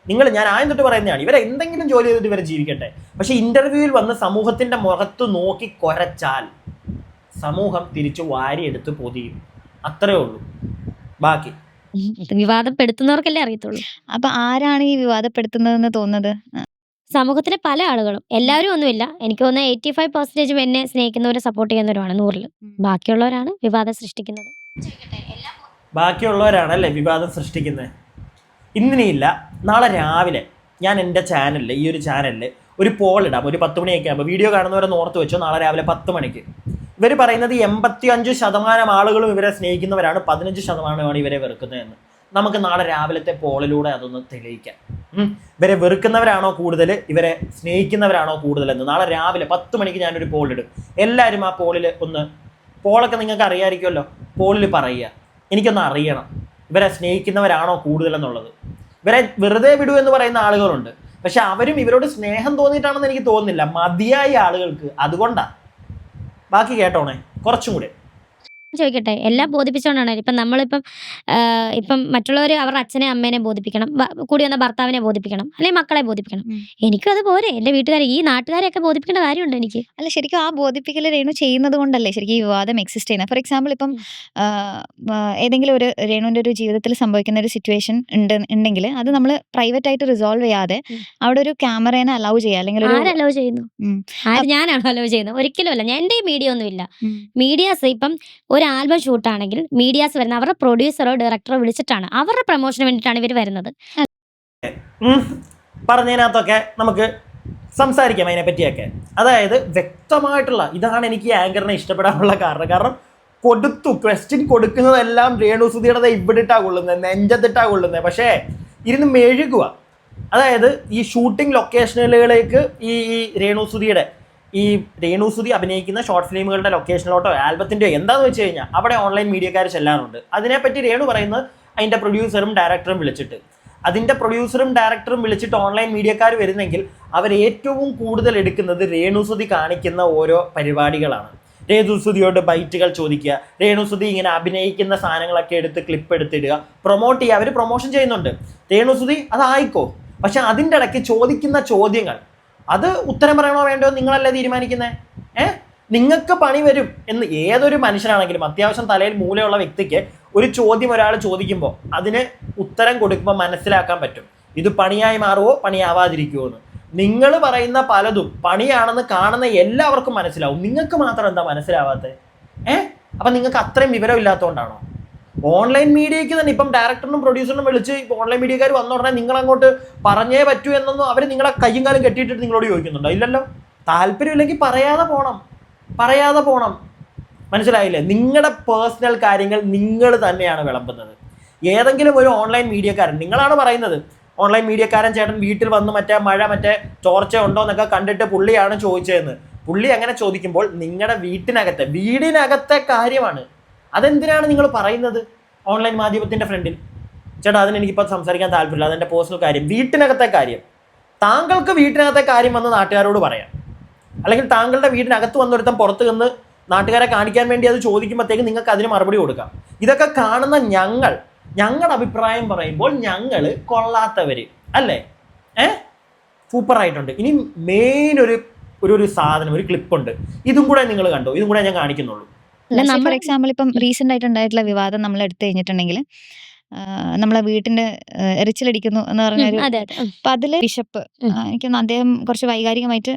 S3: നിങ്ങൾ ഞാൻ ആദ്യം തൊട്ട് പറയുന്നതാണ് ഇവരെ എന്തെങ്കിലും ജോലി ചെയ്തിട്ട് ഇവരെ ജീവിക്കട്ടെ. പക്ഷേ ഇന്റർവ്യൂവിൽ വന്ന് സമൂഹത്തിന്റെ മുഖത്ത് നോക്കി കുരച്ചാൽ സമൂഹം തിരിച്ചു വാരിയെടുത്ത് പൊതിയും. അത്രയേ ഉള്ളൂ. ബാക്കി.
S2: വിവാദപ്പെടുത്തുന്നവർക്കല്ലേ അറിയത്തുള്ളൂ.
S1: അപ്പൊ ആരാണ് ഈ വിവാദപ്പെടുത്തുന്നതെന്ന് തോന്നുന്നത്?
S2: സമൂഹത്തിലെ പല ആളുകളും എല്ലാവരും ഒന്നുമില്ല. എനിക്ക് തോന്നുന്നത് എയ്റ്റി ഫൈവ് പെർസെന്റേജും എന്നെ സ്നേഹിക്കുന്നവരെ സപ്പോർട്ട് ചെയ്യുന്നവരാണ് നൂറിൽ ബാക്കിയുള്ളവരാണ് വിവാദം സൃഷ്ടിക്കുന്നത്.
S3: ബാക്കിയുള്ളവരാണ് അല്ലേ വിവാദം സൃഷ്ടിക്കുന്നത് ഇന്നിനിയില്ല. നാളെ രാവിലെ ഞാൻ എന്റെ ചാനലിൽ ഈ ഒരു ചാനലിൽ ഒരു പോൾ ഇടാം. ഒരു പത്ത് മണിയൊക്കെ ആകുമ്പോൾ വീഡിയോ കാണുന്നവരെ ഓർത്ത് വെച്ചോ നാളെ രാവിലെ പത്ത് മണിക്ക്. ഇവർ പറയുന്നത് എൺപത്തി അഞ്ച് ശതമാനം ആളുകളും ഇവരെ സ്നേഹിക്കുന്നവരാണ് പതിനഞ്ച് ശതമാനമാണ് ഇവരെ വെറുക്കുന്നതെന്ന്. നമുക്ക് നാളെ രാവിലത്തെ പോളിലൂടെ അതൊന്ന് തെളിയിക്കാം. ഇവരെ വെറുക്കുന്നവരാണോ കൂടുതൽ ഇവരെ സ്നേഹിക്കുന്നവരാണോ കൂടുതലെന്ന്. നാളെ രാവിലെ പത്ത് മണിക്ക് ഞാനൊരു പോളിടും. എല്ലാവരും ആ പോളിൽ ഒന്ന് പോളൊക്കെ നിങ്ങൾക്ക് അറിയാമായിരിക്കുമല്ലോ പോളിൽ പറയുക. എനിക്കൊന്ന് അറിയണം. ഇവരെ സ്നേഹിക്കുന്നവരാണോ കൂടുതലെന്നുള്ളത്. ഇവരെ വെറുതെ വിടൂ എന്ന് പറയുന്ന ആളുകളുണ്ട്. പക്ഷെ അവരും ഇവരോട് സ്നേഹം തോന്നിയിട്ടാണെന്ന് എനിക്ക് തോന്നുന്നില്ല. മതിയായ ആളുകൾക്ക്. അതുകൊണ്ടാ. ബാക്കി കേട്ടോണേ. കുറച്ചും കൂടെ.
S2: ചോദിക്കട്ടെ? എല്ലാം ബോധിപ്പിച്ചുകൊണ്ടാണ് ഇപ്പം നമ്മളിപ്പം ഇപ്പം മറ്റുള്ളവർ അവരുടെ അച്ഛനെ അമ്മേനെ ബോധിപ്പിക്കണം. കൂടി വന്ന ഭർത്താവിനെ ബോധിപ്പിക്കണം. അല്ലെങ്കിൽ മക്കളെ ബോധിപ്പിക്കണം.
S1: എനിക്കത്
S2: എനിക്കും അത് പോരെ. എന്റെ വീട്ടുകാരെ ഈ നാട്ടുകാരെയൊക്കെ ബോധിപ്പിക്കേണ്ട കാര്യമുണ്ട് എനിക്ക്.
S1: അല്ല ശരിക്കും ആ ബോധിപ്പിക്കൽ രേണു ചെയ്യുന്നത് കൊണ്ടല്ലേ ശരിക്കും ഈ വിവാദം എക്സിസ്റ്റ് ചെയ്യുന്നത്? ഫോർ എക്സാമ്പിൾ ഇപ്പം ഏതെങ്കിലും ഒരു രേണുവിന്റെ ഒരു ജീവിതത്തിൽ സംഭവിക്കുന്ന ഒരു സിറ്റുവേഷൻ ഉണ്ട് ഉണ്ടെങ്കിൽ അത് നമ്മൾ പ്രൈവറ്റ് ആയിട്ട് റിസോൾവ് ചെയ്യാതെ. അവിടെ ഒരു ക്യാമറേനെ അലൗ ചെയ്യുക. അല്ലെങ്കിൽ
S2: അലൗ ചെയ്യുന്നു? ഞാനാണോ അലൗ ചെയ്യുന്നത്? ഒരിക്കലും അല്ല. ഞാൻ എന്റെ മീഡിയ ഒന്നും
S1: ഇല്ല
S2: മീഡിയാസ് ഇപ്പം ഒരു ആൽബം ഷൂട്ടാണെങ്കിൽ മീഡിയാസ് വരുന്ന അവരുടെ പ്രൊഡ്യൂസറോ ഡയറക്ടറോ വിളിച്ചിട്ടാണ് അവരുടെ പ്രൊമോഷന് വേണ്ടിയിട്ടാണ് ഇവർ വരുന്നത്.
S3: പറഞ്ഞതിനകത്തൊക്കെ നമുക്ക് സംസാരിക്കാം അതിനെ പറ്റിയൊക്കെ അതായത് വ്യക്തമായിട്ടുള്ള ഇതാണ് എനിക്ക് ആങ്കറിനെ ഇഷ്ടപ്പെടാനുള്ള കാരണം. കാരണം കൊടുത്തു ക്വസ്റ്റ്യൻ കൊടുക്കുന്നതെല്ലാം രേണുസുതിയുടെ ഇവിടിട്ടാ കൊള്ളുന്നത് നെഞ്ചത്തിട്ടാ കൊള്ളുന്നത്. പക്ഷേ ഇരുന്ന് മെഴുകുക. അതായത് ഈ ഷൂട്ടിംഗ് ലൊക്കേഷനുകളിലേക്ക് ഈ ഈ രേണുസുതിയുടെ ഈ രേണുസുതി അഭിനയിക്കുന്ന ഷോർട്ട് ഫിലിമുകളുടെ ലൊക്കേഷനിലോട്ടോ ആൽബത്തിന്റെയോ എന്താണെന്ന് വെച്ച് കഴിഞ്ഞാൽ അവിടെ ഓൺലൈൻ മീഡിയക്കാർ ചെല്ലാറുണ്ട്. അതിനെപ്പറ്റി രേണു പറയുന്നത് അതിന്റെ പ്രൊഡ്യൂസറും ഡയറക്ടറും വിളിച്ചിട്ട്. അതിന്റെ പ്രൊഡ്യൂസറും ഡയറക്ടറും വിളിച്ചിട്ട് ഓൺലൈൻ മീഡിയക്കാർ വരുന്നെങ്കിൽ അവർ ഏറ്റവും കൂടുതൽ എടുക്കുന്നത് രേണുസുതി കാണിക്കുന്ന ഓരോ പരിപാടികളാണ്. രേണുസുതിയോട് ബൈറ്റുകൾ ചോദിക്കുക രേണുസുതി ഇങ്ങനെ അഭിനയിക്കുന്ന സാധനങ്ങളൊക്കെ എടുത്ത് ക്ലിപ്പ് എടുത്തിടുക പ്രൊമോട്ട് ചെയ്യുക. അവർ പ്രൊമോഷൻ ചെയ്യുന്നുണ്ട്. രേണുസുതി അതായിക്കോ. പക്ഷെ അതിന്റെ ഇടയ്ക്ക് ചോദിക്കുന്ന ചോദ്യങ്ങൾ അത് ഉത്തരം പറയണോ വേണ്ടോ നിങ്ങളല്ലേ തീരുമാനിക്കുന്നത് ഏ? നിങ്ങൾക്ക് പണി വരും എന്ന് ഏതൊരു മനുഷ്യനാണെങ്കിലും അത്യാവശ്യം തലയിൽ മൂലയുള്ള വ്യക്തിക്ക് ഒരു ചോദ്യം ഒരാൾ ചോദിക്കുമ്പോൾ അതിന് ഉത്തരം കൊടുക്കുമ്പോൾ മനസ്സിലാക്കാൻ പറ്റും. ഇത് പണിയായി മാറുമോ പണിയാവാതിരിക്കുമോ എന്ന് നിങ്ങൾ പറയുന്ന പലതും പണിയാണെന്ന് കാണുന്ന എല്ലാവർക്കും മനസ്സിലാവും. നിങ്ങൾക്ക് മാത്രം എന്താ മനസ്സിലാവാത്തത് ഏ? അപ്പം നിങ്ങൾക്ക് അത്രയും വിവരമില്ലാത്തതുകൊണ്ടാണോ ഓൺലൈൻ മീഡിയയ്ക്ക് തന്നെ ഇപ്പം ഡയറക്ടറിനും പ്രൊഡ്യൂസറിനും വിളിച്ച് ഓൺലൈൻ മീഡിയക്കാർ വന്ന ഉടനെ നിങ്ങൾ അങ്ങോട്ട് പറഞ്ഞേ പറ്റൂ എന്നൊന്നും അവർ നിങ്ങളെ കയ്യും കാലും കെട്ടിയിട്ടിട്ട് നിങ്ങളോട് ചോദിക്കുന്നുണ്ടോ. ഇല്ലല്ലോ. താല്പര്യമില്ലെങ്കിൽ പറയാതെ പോണം. പറയാതെ പോണം. മനസ്സിലായില്ലേ? നിങ്ങളുടെ പേഴ്സണൽ കാര്യങ്ങൾ നിങ്ങൾ തന്നെയാണ് വിളമ്പുന്നത്. ഏതെങ്കിലും ഒരു ഓൺലൈൻ മീഡിയക്കാരൻ നിങ്ങളാണ് പറയുന്നത് ഓൺലൈൻ മീഡിയക്കാരൻ ചേട്ടൻ വീട്ടിൽ വന്ന് മറ്റേ മഴ മറ്റേ ചോർച്ച ഉണ്ടോ എന്നൊക്കെ കണ്ടിട്ട് പുള്ളിയാണ് ചോദിച്ചതെന്ന്. പുള്ളി അങ്ങനെ ചോദിക്കുമ്പോൾ നിങ്ങളുടെ വീട്ടിനകത്തെ വീടിനകത്തെ കാര്യമാണ് അതെന്തിനാണ് നിങ്ങൾ പറയുന്നത്? ഓൺലൈൻ മാധ്യമത്തിന്റെ ഫ്രണ്ടിൽ. ചേട്ടാ അതിന് എനിക്കിപ്പോൾ സംസാരിക്കാൻ താല്പര്യമില്ല. അതെന്റെ പേഴ്സണൽ കാര്യം. വീട്ടിനകത്തെ കാര്യം. താങ്കൾക്ക് വീട്ടിനകത്തെ കാര്യം വന്ന് നാട്ടുകാരോട് പറയാം. അല്ലെങ്കിൽ താങ്കളുടെ വീടിനകത്ത് വന്നൊരുത്തം പുറത്ത് നിന്ന് നാട്ടുകാരെ കാണിക്കാൻ വേണ്ടി അത് ചോദിക്കുമ്പോഴത്തേക്ക് നിങ്ങൾക്ക് അതിന് മറുപടി കൊടുക്കാം. ഇതൊക്കെ കാണുന്ന ഞങ്ങൾ ഞങ്ങളുടെ അഭിപ്രായം പറയുമ്പോൾ ഞങ്ങൾ കൊള്ളാത്തവർ അല്ലേ? ഏ? സൂപ്പറായിട്ടുണ്ട് ഇനി മെയിൻ ഒരു ഒരു സാധനം ഒരു ക്ലിപ്പുണ്ട് ഇതും കൂടെ നിങ്ങൾ കണ്ടോ? ഇതും കൂടെ ഞാൻ കാണിക്കുന്നുള്ളൂ.
S1: ഫോർ
S2: നമ്മൾ
S1: എക്സാമ്പിൾ ഇപ്പം റീസെന്റ് ആയിട്ട് ഉണ്ടായിട്ടുള്ള വിവാദം നമ്മൾ എടുത്തു കഴിഞ്ഞിട്ടുണ്ടെങ്കിൽ നമ്മളെ വീട്ടിന്റെ എറിച്ചിലടിക്കുന്നു എന്ന് പറഞ്ഞ ഒരു
S2: അതെ അതെ ഉം.
S1: അപ്പൊ അതിൽ ബിഷപ്പ് എനിക്ക് അദ്ദേഹം കുറച്ച് വൈകാരികമായിട്ട്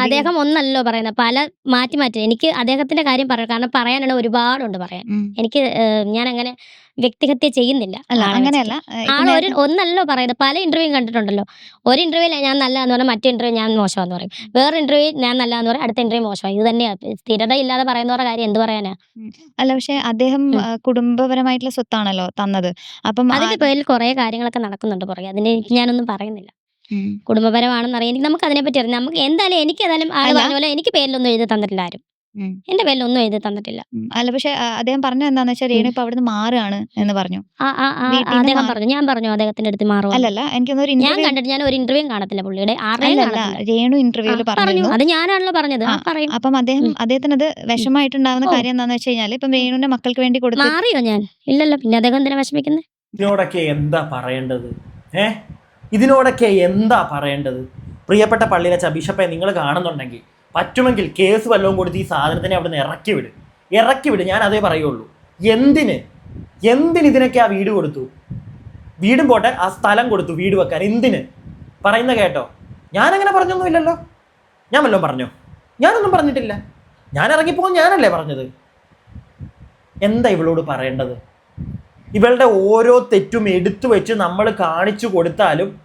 S2: അദ്ദേഹം ഒന്നല്ലോ പറയുന്നത്. പല മാറ്റി മാറ്റി. എനിക്ക് അദ്ദേഹത്തിന്റെ കാര്യം പറയാം. കാരണം പറയാനാണ് ഒരുപാടുണ്ട് പറയാൻ. എനിക്ക് ഞാൻ അങ്ങനെ വ്യക്തിഹത്യ ചെയ്യുന്നില്ല.
S1: അങ്ങനെയല്ല. ആ,
S2: ആൾ ഒരു ഒന്നല്ലോ പറയുന്നത്. പല ഇന്റർവ്യൂ കണ്ടിട്ടുണ്ടല്ലോ. ഒരു ഇന്റർവ്യൂവിൽ ഞാൻ നല്ലതെന്ന് പറഞ്ഞാൽ മറ്റേ ഇന്റർവ്യൂ ഞാൻ മോശമാന്ന് പറയും. വേറെ ഇന്റർവ്യൂ ഞാൻ നല്ലതെന്ന് പറയും. അടുത്ത ഇന്റർവ്യൂ മോശമായി. ഇത് തന്നെയാണ് സ്ഥിരത ഇല്ലാതെ പറയുന്നവരുടെ കാര്യം എന്ത് പറയാനാ?
S1: അല്ല പക്ഷെ അദ്ദേഹം കുടുംബപരമായിട്ടുള്ള സ്വത്താണല്ലോ തന്നത്. അപ്പം
S2: അതിന്റെ പേരിൽ കുറെ കാര്യങ്ങളൊക്കെ നടക്കുന്നുണ്ട് പുറകെ. അതിന് ഞാനൊന്നും പറയുന്നില്ല. കുടുംബപരമാണെന്ന് അറിയാം എനിക്ക് നമുക്ക് അതിനെപ്പറ്റി അറിയാം. നമുക്ക് എന്തായാലും എനിക്ക് ഏതായാലും
S1: ആൾ.
S2: പറഞ്ഞ പോലെ എനിക്ക് പേരിലൊന്നും എഴുതി തന്നിട്ടില്ല ആരും.
S1: ഉം.
S2: എന്റെ പേരിലൊന്നും എഴുതി തന്നിട്ടില്ല.
S1: ഉം. അല്ല പക്ഷെ ആ, അദ്ദേഹം പറഞ്ഞ എന്താന്ന് വെച്ചാൽ രേണു ഇപ്പൊ അവിടുന്ന് മാറുകയാണ് എന്ന് പറഞ്ഞു.
S2: ആ, ആ, അദ്ദേഹം പറഞ്ഞു. ഞാൻ പറഞ്ഞു അദ്ദേഹത്തിന്റെ അടുത്ത് മാറും
S1: അല്ലല്ല എനിക്കൊന്നും ഒരു
S2: ഞാൻ
S1: ഇന്റർവ്യൂ
S2: കണ്ടിട്ട് ഞാൻ ഒരു ഇന്റർവ്യൂ കാണത്തില്ല പുള്ളിയുടെ. ആരുടെയും
S1: അല്ലല്ല
S2: കാണത്തില്ല.
S1: രേണു
S2: ആ,
S1: ഇന്റർവ്യൂൽ
S2: പറഞ്ഞു.
S1: പറഞ്ഞിരുന്നു
S2: അത് ഞാനാണല്ലോ പറഞ്ഞത്. ആ
S1: ആ,
S2: പറയും.
S1: അപ്പം അദ്ദേഹം
S2: ഉം.
S1: അദ്ദേഹത്തിന് അത് വിഷമായിട്ടുണ്ടാവുന്ന
S2: ഓ.
S1: കാര്യം എന്താന്ന് വെച്ച് കഴിഞ്ഞാൽ ഇപ്പം രേണുവിന്റെ മക്കൾക്ക് വേണ്ടി കൊടുത്തു
S2: മാറിയോ ഞാൻ? ഇല്ലല്ലോ പിന്നെ അദ്ദേഹം എന്തിനാ വിഷമിക്കുന്നത്
S3: ഇതിനോടൊക്കെ എന്താ പറയേണ്ടത്? ഏ? ഇതിനോടൊക്കെ എന്താ പറയേണ്ടത്? പ്രിയപ്പെട്ട പള്ളിയിലെ ബിഷപ്പെ നിങ്ങൾ കാണുന്നുണ്ടെങ്കിൽ പറ്റുമെങ്കിൽ കേസ് വല്ലതും കൊടുത്ത് ഈ സാധനത്തിനെ അവിടെ നിന്ന് ഇറക്കി വിട്. ഇറക്കി വിട് ഞാൻ അതേ പറയുള്ളൂ. എന്തിന്? എന്തിന് ഇതിനൊക്കെ ആ വീട് കൊടുത്തു? വീടും പോട്ടെ ആ സ്ഥലം കൊടുത്തു വീട് വെക്കാൻ. എന്തിന്? പറയുന്ന കേട്ടോ. ഞാനങ്ങനെ പറഞ്ഞൊന്നുമില്ലല്ലോ. ഞാൻ വല്ലതും പറഞ്ഞോ? ഞാനൊന്നും പറഞ്ഞിട്ടില്ല. ഞാൻ ഇറങ്ങിപ്പോകും ഞാനല്ലേ പറഞ്ഞത്? എന്താ ഇവളോട് പറയേണ്ടത്? ഇവളുടെ ഓരോ തെറ്റും എടുത്തു വെച്ച് നമ്മൾ കാണിച്ചു കൊടുത്താലും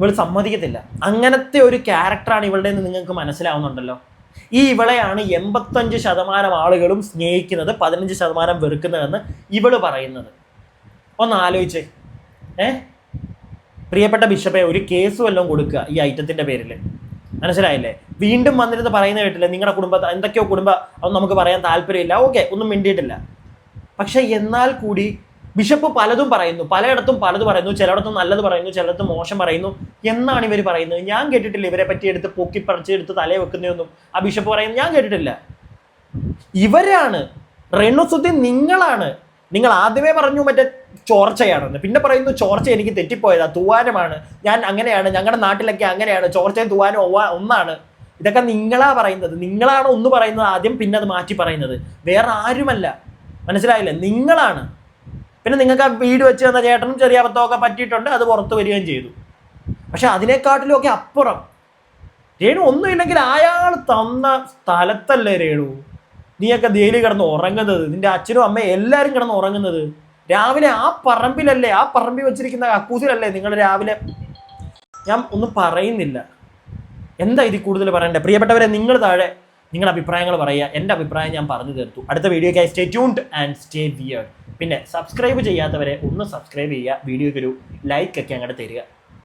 S3: ഇവൾ സമ്മതിക്കത്തില്ല. അങ്ങനത്തെ ഒരു ക്യാരക്ടറാണ് ഇവളുടെ എന്ന് നിങ്ങൾക്ക് മനസ്സിലാവുന്നുണ്ടല്ലോ. ഈ ഇവളെയാണ് എൺപത്തഞ്ച് ശതമാനം ആളുകളും സ്നേഹിക്കുന്നത് പതിനഞ്ച് ശതമാനം വെറുക്കുന്നതെന്ന് ഇവൾ പറയുന്നത്. ഒന്ന് ആലോചിച്ചേ. ഏ? പ്രിയപ്പെട്ട ബിഷപ്പെ ഒരു കേസ് വല്ലതും കൊടുക്കുക ഈ ഐറ്റത്തിന്റെ പേരിൽ മനസ്സിലായില്ലേ? വീണ്ടും വന്നിരുന്ന് പറയുന്ന കേട്ടില്ല? നിങ്ങളുടെ കുടുംബ എന്തൊക്കെയോ കുടുംബം അത് നമുക്ക് പറയാൻ താല്പര്യമില്ല. ഓക്കെ ഒന്നും മിണ്ടിയിട്ടില്ല. പക്ഷേ എന്നാൽ കൂടി ബിഷപ്പ് പലതും പറയുന്നു പലയിടത്തും പലത് പറയുന്നു ചിലയിടത്തും നല്ലത് പറയുന്നു ചിലയിടത്തും മോശം പറയുന്നു എന്നാണ് ഇവർ പറയുന്നത്. ഞാൻ കേട്ടിട്ടില്ല ഇവരെ പറ്റി എടുത്ത് പൊക്കി പറിച്ച് എടുത്ത് തലയെ വെക്കുന്നതൊന്നും. ആ ബിഷപ്പ് പറയുന്നു ഞാൻ കേട്ടിട്ടില്ല. ഇവരാണ് റെണുസുദ്ദീൻ നിങ്ങളാണ്. നിങ്ങൾ ആദ്യമേ പറഞ്ഞു മറ്റേ ചോർച്ചയാണെന്ന്. പിന്നെ പറയുന്നു ചോർച്ച എനിക്ക് തെറ്റിപ്പോയതാ തൂവാനമാണ്. ഞാൻ അങ്ങനെയാണ് ഞങ്ങളുടെ നാട്ടിലൊക്കെ അങ്ങനെയാണ് ചോർച്ചയും തൂവാനും ഒന്നാണ്. ഇതൊക്കെ നിങ്ങളാ പറയുന്നത്. നിങ്ങളാണ് ഒന്ന് പറയുന്നത് ആദ്യം പിന്നെ അത് മാറ്റി പറയുന്നത്. വേറെ ആരുമല്ല. മനസ്സിലായില്ലേ? നിങ്ങളാണ്. പിന്നെ നിങ്ങൾക്ക് ആ വീട് വെച്ച് തന്ന ചേട്ടനും ചെറിയ അബദ്ധമൊക്കെ പറ്റിയിട്ടുണ്ട് അത് പുറത്ത് വരികയും ചെയ്തു. പക്ഷെ അതിനെക്കാട്ടിലും ഒക്കെ അപ്പുറം രേണു ഒന്നുമില്ലെങ്കിൽ അയാൾ തന്ന സ്ഥലത്തല്ലേ രേണു? നീയൊക്കെ ദേലി കിടന്ന് ഉറങ്ങുന്നത് നിന്റെ അച്ഛനും അമ്മയും എല്ലാവരും കിടന്ന് ഉറങ്ങുന്നത്. രാവിലെ ആ പറമ്പിലല്ലേ ആ പറമ്പിൽ വെച്ചിരിക്കുന്ന കക്കൂസിലല്ലേ നിങ്ങൾ രാവിലെ? ഞാൻ ഒന്നും പറയുന്നില്ല. എന്താ ഇതിൽ കൂടുതൽ പറയണ്ടേ പ്രിയപ്പെട്ടവരെ നിങ്ങൾ താഴെ നിങ്ങളുടെ അഭിപ്രായങ്ങൾ പറയുക. എന്റെ അഭിപ്രായം ഞാൻ പറഞ്ഞു തീർത്തു. അടുത്ത വീഡിയോയ്ക്കായി stay tuned and stay weird പിന്നെ സബ്സ്ക്രൈബ് ചെയ്യാത്തവരെ ഒന്ന് സബ്സ്ക്രൈബ് ചെയ്യുക. വീഡിയോയ്ക്ക് ഒരു ലൈക്ക് ഒക്കെ അങ്ങോട്ട് തരിക.